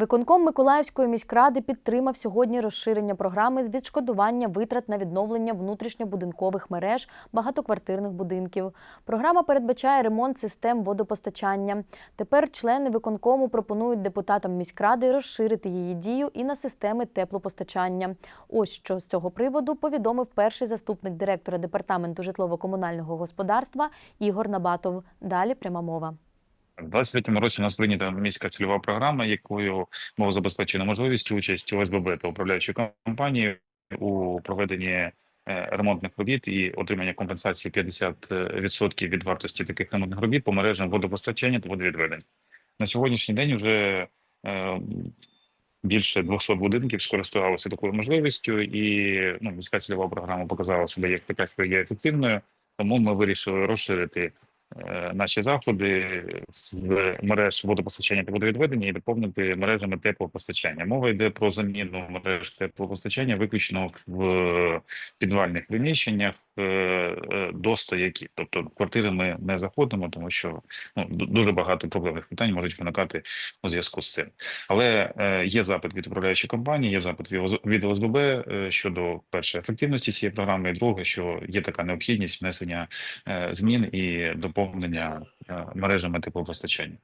Виконком Миколаївської міськради підтримав сьогодні розширення програми з відшкодування витрат на відновлення внутрішньобудинкових мереж багатоквартирних будинків. Програма передбачає ремонт систем водопостачання. Тепер члени виконкому пропонують депутатам міськради розширити її дію і на системи теплопостачання. Ось що з цього приводу повідомив перший заступник директора департаменту житлово-комунального господарства Ігор Набатов. Далі пряма мова. У 23-му році у нас прийнята міська цільова програма, якою мова забезпечена можливість участі ОСББ та управляючої компанії у проведенні е, ремонтних робіт і отримання компенсації 50% від вартості таких ремонтних робіт по мережам водопостачання та водовідведення. На сьогоднішній день вже е, більше 200 будинків скористувалися такою можливістю, і ну, міська цільова програма показала себе як така, що є ефективною. Тому ми вирішили розширити наші заходи з мереж водопостачання та водовідведення і доповнити мережами теплопостачання. Мова йде про заміну мереж теплопостачання виключно в підвальних приміщеннях е, е, до стояків. Тобто квартири ми не заходимо, тому що ну, дуже багато проблемних питань можуть виникати у зв'язку з цим. Але е, є запит від управляючої компанії, є запит від ОСББ е, щодо перше ефективності цієї програми, і друге, що є така необхідність внесення е, змін і доповнення е, мережами теплопостачання.